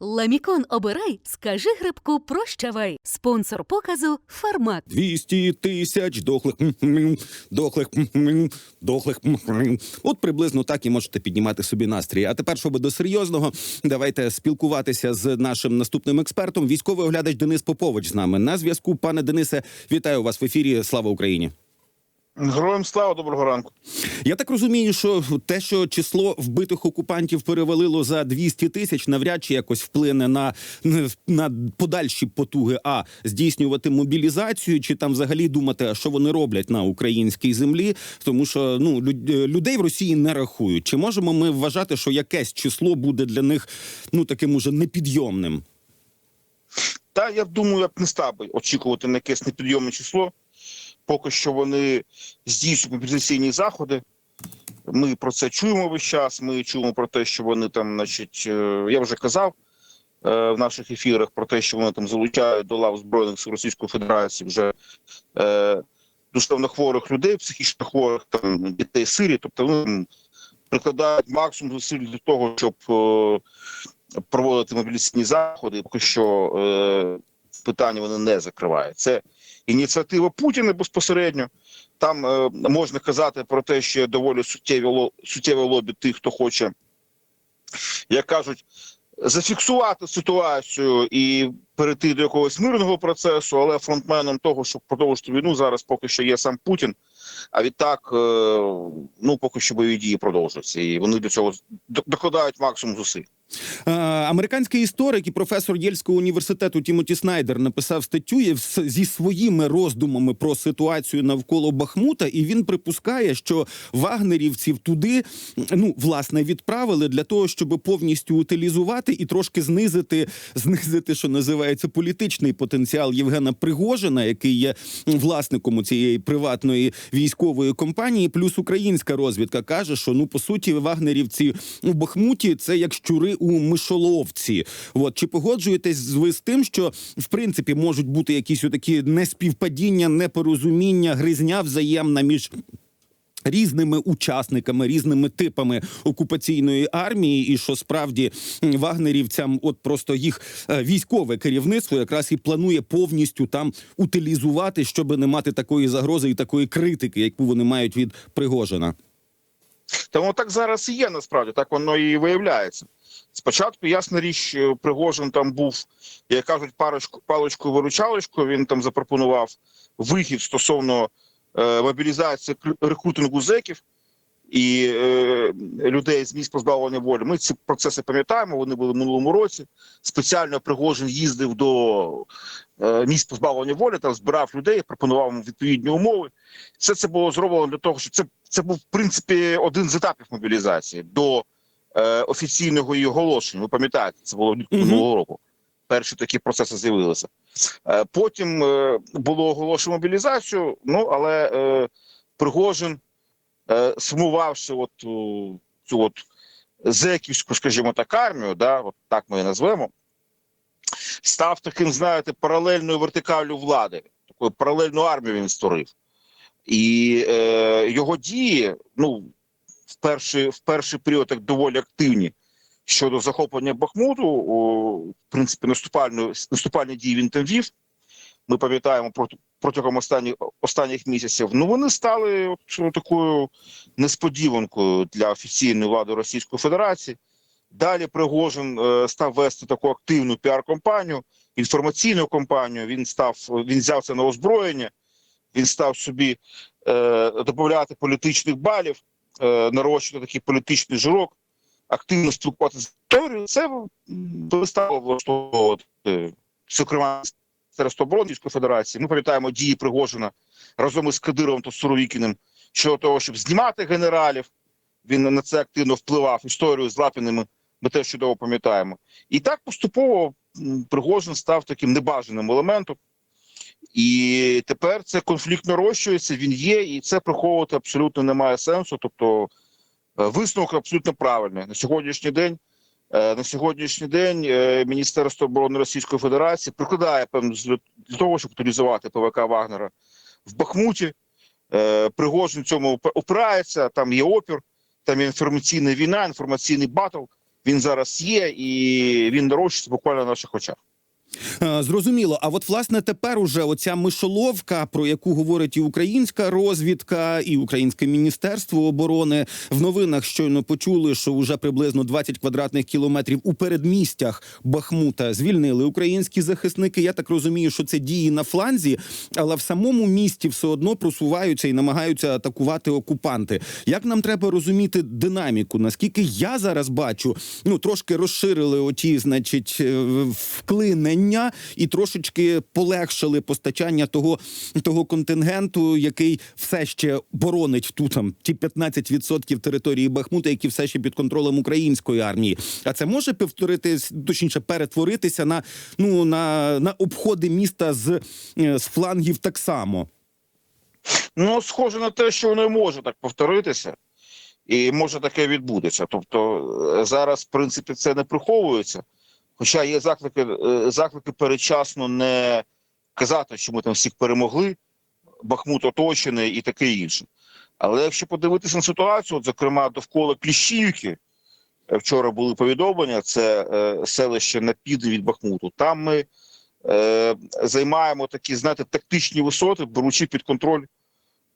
Ламікон обирай, скажи грибку прощавай. Спонсор показу Фармак. 200 тисяч дохлих дохлих дохлих. От приблизно так і можете піднімати собі настрій. А тепер, щоб до серйозного, давайте спілкуватися з нашим наступним експертом. Військовий оглядач Денис Попович з нами на зв'язку. Пане Денисе, вітаю вас в ефірі. Слава Україні. Героям слава, доброго ранку. Я так розумію, що те, що число вбитих окупантів перевалило за 200 тисяч, навряд чи якось вплине на, на подальші потуги, а здійснювати мобілізацію, чи там взагалі думати, що вони роблять на українській землі, тому що ну люд- людей в Росії не рахують. Чи можемо ми вважати, що якесь число буде для них ну таким уже непідйомним? Та я думаю, я б не став би очікувати на якесь непідйомне число. Поки що вони здійснюють мобілізаційні заходи. Ми про це чуємо весь час. Ми чуємо про те, що вони там, значить, е, я вже казав е, в наших ефірах про те, що вони там залучають до лав збройних сил Російської Федерації вже е, душевно хворих людей, психічно хворих там дітей сирі. Тобто вони прикладають максимум зусиль для того, щоб е, проводити мобілізаційні заходи. Поки що е, питання вони не закривають. Це ініціатива Путіна безпосередньо. Там е, можна казати про те, що доволі суттєві суттєве лобі тих, хто хоче, як кажуть, зафіксувати ситуацію і перейти до якогось мирного процесу, але фронтменом того, щоб продовжити війну, зараз поки що є сам Путін. А відтак, е, ну поки що бойові дії продовжуються, і вони до цього докладають максимум зусиль. Е, Американський історик і професор Єльського університету Тімоті Снайдер написав статтю зі своїми роздумами про ситуацію навколо Бахмута, і він припускає, що вагнерівців туди ну власне відправили для того, щоб повністю утилізувати і трошки знизити, знизити, що називається політичний потенціал Євгена Пригожина, який є власником цієї приватної військової компанії. Плюс українська розвідка каже, що ну по суті вагнерівці у Бахмуті це як щури у мишоловці. От чи погоджуєтесь ви з тим, що в принципі можуть бути якісь такі неспівпадіння, непорозуміння, гризня взаємна між. Різними учасниками, різними типами окупаційної армії, і що справді вагнерівцям, от просто їх е, військове керівництво якраз і планує повністю там утилізувати, щоб не мати такої загрози і такої критики, яку вони мають від Пригожина. Тому так зараз і є насправді, так воно і виявляється. Спочатку, ясна річ, е, Пригожин там був, як кажуть, парочку, паличкою виручалочкою Він там запропонував вихід стосовно е, мобілізації кр- рекрутингу зеків і е, людей з місць позбавлення волі. Ми ці процеси пам'ятаємо. Вони були в минулому році. Спеціально Пригожин їздив до е, місць позбавлення волі, там збирав людей, пропонував відповідні умови. Все це було зроблено для того, щоб це, це був в принципі один з етапів мобілізації до е, офіційного її оголошення. Ви пам'ятаєте, це було минулого року. Перші такі процеси з'явилися. Е, потім е, було оголошено мобілізацію. Ну але е, Пригожин, е, сумувавши от у цю от зеківську, скажімо так, армію, да, от так ми її назвемо, став таким, знаєте, паралельною вертикаллю влади. Такою паралельну армію він створив. І е, його дії, ну, в перший, в перший період так доволі активні щодо захоплення Бахмуту. О, в принципі, наступальну, наступальні дії він там вів. Ми пам'ятаємо проти, протягом останніх, останніх місяців. Ну, вони стали от, такою несподіванкою для офіційної влади Російської Федерації. Далі Пригожин е, став вести таку активну піар-компанію, інформаційну кампанію. Він став він взяв це на озброєння. Він став собі е, додати політичних балів, нарощувати такий політичний жирок, активно спілкуватися з аудиторією. Це м, перестало влаштовувати, е, зокрема, Міністерство оборони Федерації. Ми пам'ятаємо дії Пригожина разом із Кадировим та Суровікіним щодо того, щоб знімати генералів. Він на це активно впливав історію з Лапіними. Ми теж чудово пам'ятаємо. І так поступово Пригожин став таким небажаним елементом. І тепер це конфлікт нарощується, він є, і це приховувати абсолютно немає сенсу. Тобто е, висновок абсолютно правильний. На сьогоднішній день, е, на сьогоднішній день е, Міністерство оборони Російської Федерації прикладає зусиль для того, щоб утилізувати ПВК Вагнера в Бахмуті. Пригожин цьому оп- опирається, там є опір, там є інформаційна війна, інформаційний батл. він зараз є, і він нарощується буквально на наших очах. Е, Зрозуміло. А от власне тепер уже оця мишоловка, про яку говорить і українська розвідка, і українське міністерство оборони в новинах щойно почули, що вже приблизно 20 квадратних кілометрів у передмістях Бахмута звільнили українські захисники. Я так розумію, що це дії на фланзі, але в самому місті все одно просуваються і намагаються атакувати окупанти. Як нам треба розуміти динаміку? Наскільки я зараз бачу, ну трошки розширили оті, значить, е, вклинення і трошечки полегшили постачання того, того контингенту, який все ще боронить ту там ті 15% території Бахмута, які все ще під контролем української армії. А це може повторитись, точніше, перетворитися на ну на, на обходи міста з, е, з флангів так само. Ну, схоже на те, що воно може так повторитися, і може таке відбудеться. Тобто е, зараз, в принципі, це не приховується. Хоча є заклики, е, заклики передчасно не казати, що ми там всіх перемогли, Бахмут оточений і таке інше. Але якщо подивитися на ситуацію, от, зокрема, довкола Кліщівки, е, вчора були повідомлення, це е, селище на південь від Бахмуту. Там ми е, займаємо такі, знаєте, тактичні висоти, беручи під контроль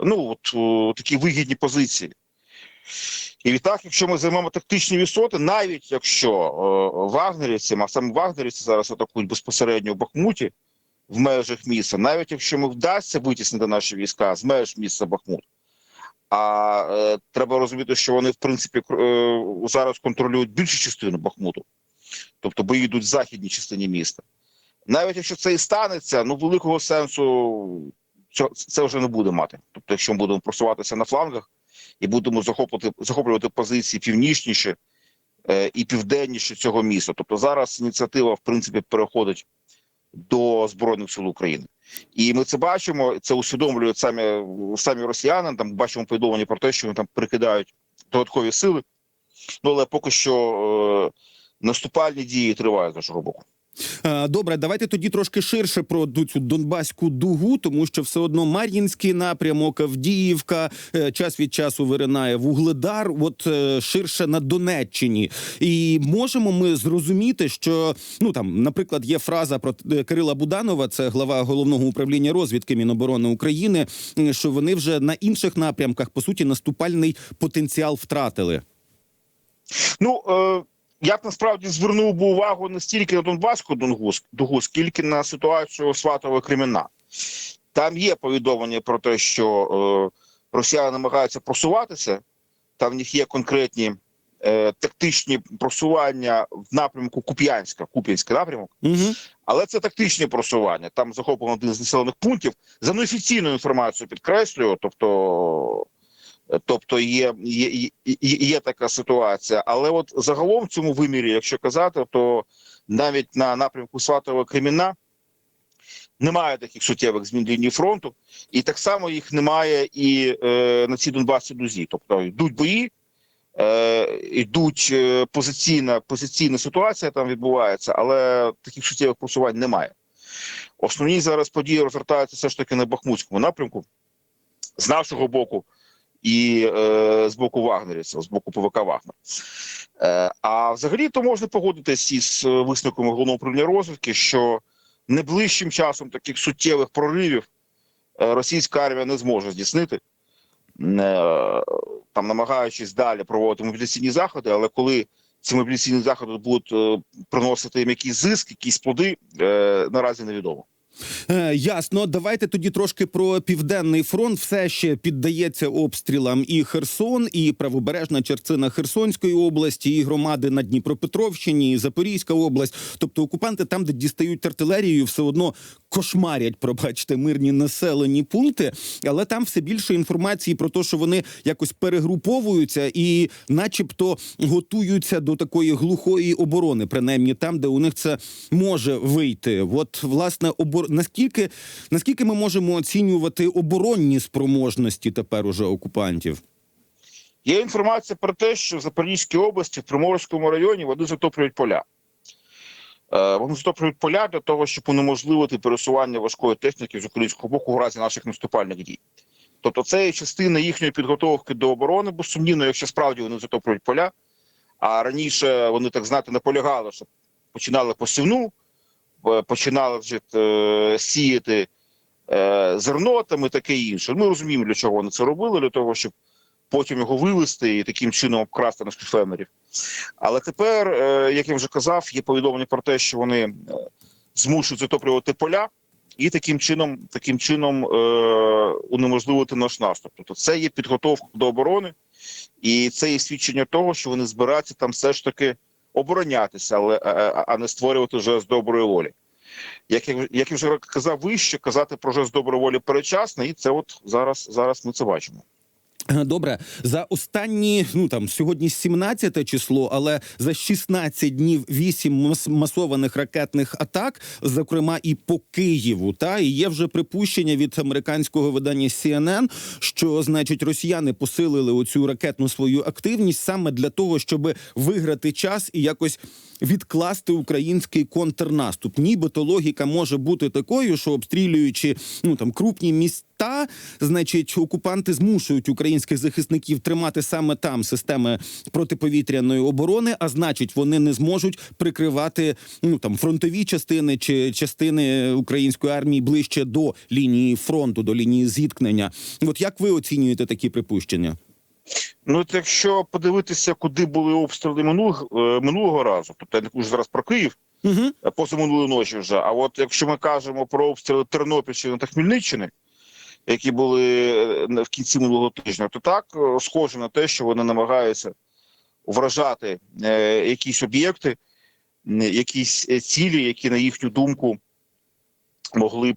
ну от о, такі вигідні позиції. І відтак, якщо ми займемо тактичні висоти, навіть якщо о, вагнерівці, а саме вагнерівці зараз атакують безпосередньо в Бахмуті в межах міста, навіть якщо ми вдасться витіснити наші війська з меж міста Бахмут, а е, треба розуміти, що вони в принципі е, зараз контролюють більшу частину Бахмуту, тобто бої йдуть в західній частині міста. Навіть якщо це і станеться, ну великого сенсу це вже не буде мати. Тобто, якщо ми будемо просуватися на флангах і будемо захоплювати, захоплювати позиції північніше е, і південніше цього міста. Тобто зараз ініціатива, в принципі, переходить до Збройних сил України. І ми це бачимо, це усвідомлюють самі, самі росіяни. Там бачимо повідомлення про те, що вони там перекидають додаткові сили. Ну але поки що е, наступальні дії тривають з нашого боку. Е, Добре, давайте тоді трошки ширше про цю Донбаську дугу, тому що все одно Мар'їнський напрямок, Авдіївка, е, час від часу виринає Вугледар, от е, ширше на Донеччині. І можемо ми зрозуміти, що ну там, наприклад, є фраза про Кирила Буданова, це глава головного управління розвідки Міноборони України, що вони вже на інших напрямках по суті наступальний потенціал втратили. Ну е, я б насправді звернув би увагу не стільки на Донбаську дугу, скільки на ситуацію Сватового Кремена. Там є повідомлення про те, що е, росіяни намагаються просуватися. Там в них є конкретні е, тактичні просування в напрямку Куп'янська, Куп'янський напрямок. Угу. Але це тактичні просування. Там захоплено один з населених пунктів. За неофіційною інформацією підкреслюю, тобто, тобто є, є, є, така ситуація. Але от загалом в цьому вимірі, якщо казати, то навіть на напрямку Сватового Креміна немає таких суттєвих змін лінії фронту, і так само їх немає і е, на цій Донбасі дузі. Тобто йдуть бої. Е, йдуть е, позиційна позиційна ситуація там відбувається, але таких суттєвих просувань немає. Основні зараз події розгортаються все ж таки на Бахмутському напрямку з нашого боку і е, з боку вагнерівців, з боку ПВК Вагнер. Е, а взагалі то можна погодитись із е, висновком головного управління розвідки, що найближчим часом таких суттєвих проривів е, російська армія не зможе здійснити. Е, там намагаючись далі проводити мобіляційні заходи, але коли ці мобіляційні заходи будуть приносити їм якийсь зиск, якісь плоди, наразі невідомо. Е, ясно, давайте тоді трошки про південний фронт. Все ще піддається обстрілам і Херсон, і правобережна частина Херсонської області, і громади на Дніпропетровщині, і Запорізька область. Тобто окупанти там, де дістають артилерію, все одно кошмарять, пробачте, мирні населені пункти. Але там все більше інформації про те, що вони якось перегруповуються і, начебто, готуються до такої глухої оборони, принаймні там, де у них це може вийти. От власне обор... наскільки, наскільки ми можемо оцінювати оборонні спроможності тепер уже окупантів? Є інформація про те, що в Запорізькій області, в Приморському районі вони затоплюють поля. Е, Вони затоплюють поля для того, щоб унеможливити пересування важкої техніки з українського боку в разі наших наступальних дій. Тобто, це є частина їхньої підготовки до оборони, бо сумнівно, якщо справді вони затоплюють поля. А раніше вони так знати наполягали, що починали посівну, починали вже е, сіяти е, зерно там і таке інше. Ми розуміємо, для чого вони це робили, для того, щоб потім його вивести і таким чином обкрасти наших фермерів. Але тепер, е, як я вже казав, є повідомлення про те, що вони е, змушують затоплювати поля. І таким чином, таким чином е, унеможливити наш наступ. Тобто це є підготовка до оборони, і це є свідчення того, що вони збираються там все ж таки оборонятися, але е, е, а не створювати вже з доброї волі. Як я як я вже казав вище, казати про жест доброї волі перечасно, і це от зараз, зараз ми це бачимо. Добре, за останні ну там сьогодні 17 число, але за 16 днів 8 мас- масованих ракетних атак, зокрема і по Києву. Та і є вже припущення від американського видання CNN, що значить росіяни посилили оцю ракетну свою активність саме для того, щоб виграти час і якось відкласти український контрнаступ. Нібито логіка може бути такою, що обстрілюючи ну там крупні міста, значить окупанти змушують українських захисників тримати саме там системи протиповітряної оборони, а значить, вони не зможуть прикривати ну там фронтові частини чи частини української армії ближче до лінії фронту, до лінії зіткнення. От як ви оцінюєте такі припущення? Ну, от якщо подивитися, куди були обстріли минулого, е, минулого разу, тобто я не кажу зараз про Київ, Угу. позаминулої ночі вже. А от якщо ми кажемо про обстріли Тернопільщини та Хмельниччини, які були е, в кінці минулого тижня, то так е, схоже на те, що вони намагаються вражати е, якісь об'єкти, якісь цілі, які на їхню думку могли б.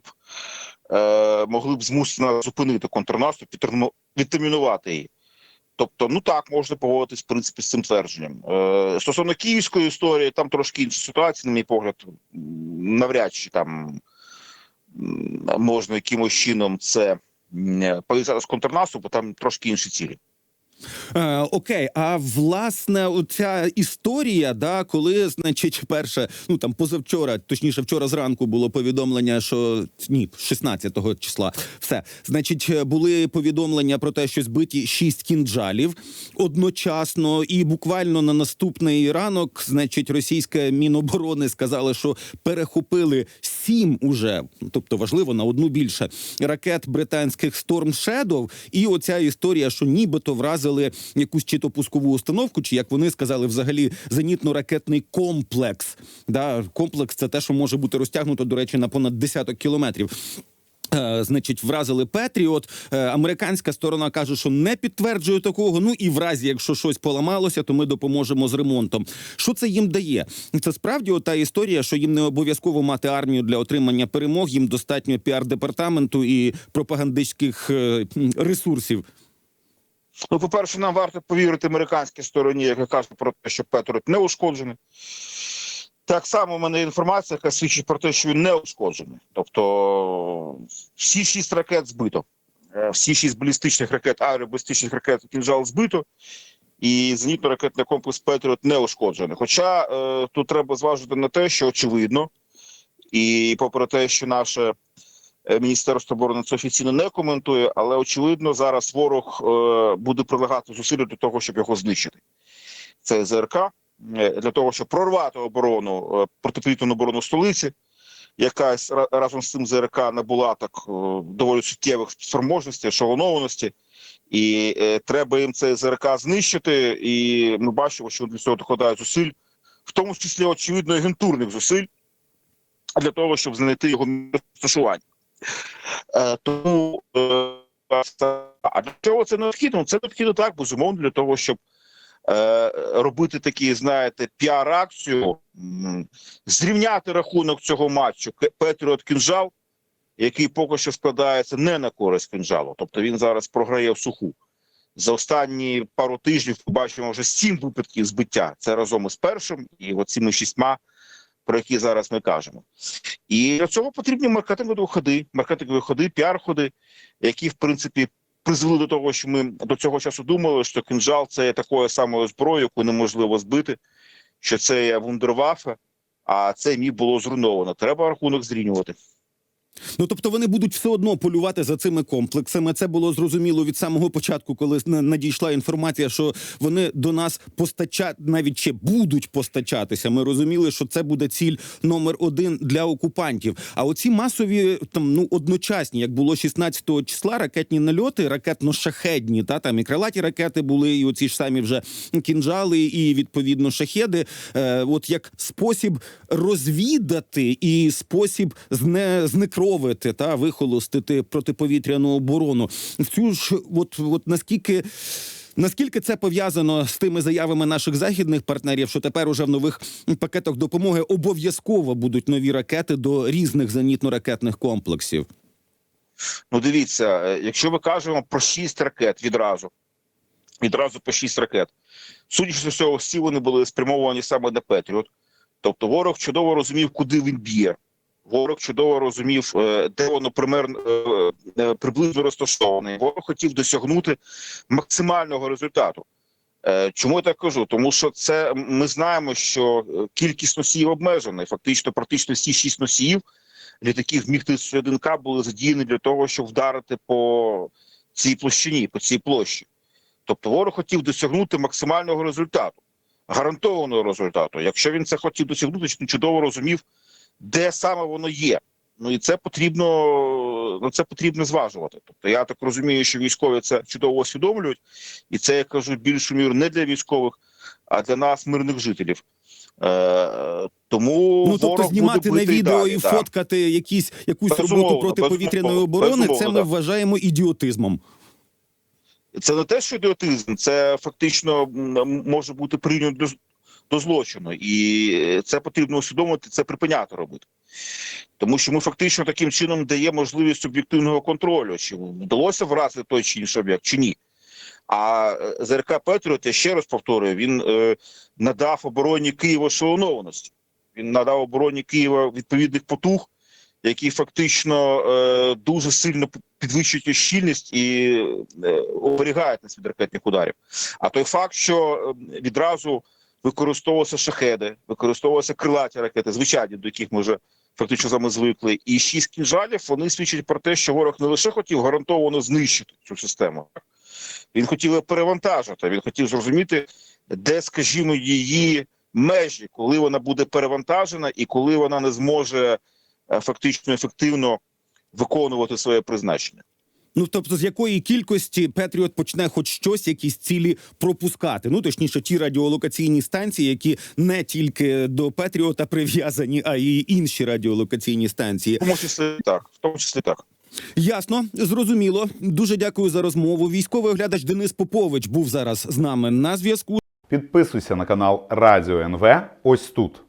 Могли б змусити нас зупинити контрнаступ, відтермінувати її. Тобто, ну так можна погодитись в принципі з цим твердженням. Е, стосовно київської історії, там трошки інша ситуація, на мій погляд, навряд чи там можна якимось чином це м, пов'язати з контрнаступом, там трошки інші цілі. Е, окей, а власне, оця історія, да, коли, значить, перше, ну там позавчора, точніше, вчора зранку було повідомлення, що ні, 16 числа, все, значить, були повідомлення про те, що збиті шість кінджалів одночасно, і буквально на наступний ранок, значить, російське міноборони сказали, що перехопили сім уже, тобто важливо на одну більше ракет британських Storm Shadow, і оця історія, що нібито вразили якусь чи то пускову установку, чи як вони сказали, взагалі зенітно-ракетний комплекс. Да, комплекс це те, що може бути розтягнуто, до речі, на понад десяток кілометрів. Е, Значить, вразили Петріот. Е, Американська сторона каже, що не підтверджує такого. Ну і в разі, якщо щось поламалося, то ми допоможемо з ремонтом. Що це їм дає? Це справді ота історія, що їм не обов'язково мати армію для отримання перемог. Їм достатньо піар-департаменту і пропагандистських е, ресурсів. Ну, по-перше, нам варто повірити американській стороні, яка каже про те, що Петрот не ушкоджений. Так само в мене інформація, яка свідчить про те, що він не ушкоджений. Тобто всі шість ракет збито, Е, всі шість балістичних ракет, аеробалістичних ракет кінжал збито, і зенітно-ракетний комплекс Петріот не ушкоджений. Хоча е, тут треба зважити на те, що очевидно, і попри те, що наше Міністерство оборони це офіційно не коментує, але очевидно, зараз ворог е, буде прилагати зусилля до того, щоб його знищити. Це ЗРК е, для того, щоб прорвати оборону е, протиповітряну оборону столиці. Якась разом з цим ЗРК набула так е, доволі суттєвих спроможностей, ешелонованості, і е, треба їм цей ЗРК знищити. І ми бачимо, що для цього докладають зусиль, в тому числі очевидно агентурних зусиль, для того, щоб знайти його розташування. Е, тому е, а для чого це необхідно? Ну, Це необхідно так, безумовно, для того, щоб е, робити такі, знаєте, піар-акцію, зрівняти рахунок цього матчу Петріот Кінжал, який поки що складається не на користь кінжалу. Тобто він зараз програє в суху. За останні пару тижнів побачимо вже сім випадків збиття. Це разом із першим і оціми шістьма, про які зараз ми кажемо. І для цього потрібні маркетингові ходи, маркетингові ходи, піар-ходи, які, в принципі, призвели до того, що ми до цього часу думали, що кинжал це є такою самою зброєю, яку неможливо збити, що це є вундервафе, а це міф було зруйновано. Треба рахунок зрівнювати. Ну тобто вони будуть все одно полювати за цими комплексами. Це було зрозуміло від самого початку, коли надійшла інформація, що вони до нас постачать навіть ще будуть постачатися. Ми розуміли, що це буде ціль номер один для окупантів. А оці масові там ну одночасні, як було 16 числа, ракетні нальоти, ракетно-шахедні, та там і крилаті ракети були, і оці ж самі вже кінжали, і відповідно шахеди. Е, от як спосіб розвідати і спосіб зне, знекровити та вихолостити протиповітряну оборону. В цю ж от, от наскільки. Наскільки це пов'язано з тими заявами наших західних партнерів, що тепер уже в нових пакетах допомоги обов'язково будуть нові ракети до різних зенітно-ракетних комплексів? Ну, дивіться, е, якщо ми кажемо про шість ракет відразу, відразу по шість ракет, судячи з усього, всі вони були спрямовані саме на Петріот. Тобто ворог чудово розумів, куди він б'є. Ворог чудово розумів, е, де воно примерно е, е, приблизно розташоване. Ворог хотів досягнути максимального результату. Чому я так кажу? Тому що це ми знаємо, що кількість носіїв обмежена. Фактично, практично всі шість носіїв літаків міг 31 к були задіяні для того, щоб вдарити по цій площині, по цій площі. Тобто ворог хотів досягнути максимального результату, гарантованого результату. Якщо він це хотів досягнути, то чудово розумів, де саме воно є. Ну і це потрібно ну це потрібно зважувати. Тобто я так розумію, що військові це чудово усвідомлюють, і це я кажу більшу міру не для військових, а для нас, мирних жителів. Е, тому Ну тобто ворог знімати буде на бити і відео далі, і так. фоткати якісь якусь Безумовно, роботу протиповітряної оборони. Це ми так. вважаємо ідіотизмом. Це не те, що ідіотизм, це фактично може бути прийнято до, злочину, і це потрібно усвідомити, це припиняти робити. Тому що ми фактично таким чином дає можливість об'єктивного контролю, чи вдалося вразити той чи інший об'єкт, чи ні. А е, ЗРК Петріот, я ще раз повторюю, він е, надав обороні Києва шалонованості. Він надав обороні Києва відповідних потуг, які фактично е, дуже сильно підвищують щільність і е, оберігають нас від ракетних ударів. А той факт, що е, відразу використовувалися шахеди, використовувалися крилаті ракети, звичайні, до яких ми вже фактично вами звикли, і шість кінжалів вони свідчать про те, що ворог не лише хотів гарантовано знищити цю систему, він хотів її перевантажити. Він хотів зрозуміти, де, скажімо, її межі, коли вона буде перевантажена, і коли вона не зможе е, фактично ефективно виконувати своє призначення. Ну тобто, з якої кількості Петріот почне хоч щось, якісь цілі пропускати. Ну точніше, ті радіолокаційні станції, які не тільки до Петріота прив'язані, а й інші радіолокаційні станції. В тому числі так, в тому числі так. Ясно, зрозуміло. Дуже дякую за розмову. Військовий оглядач Денис Попович був зараз з нами на зв'язку. Підписуйся на канал Радіо НВ ось тут.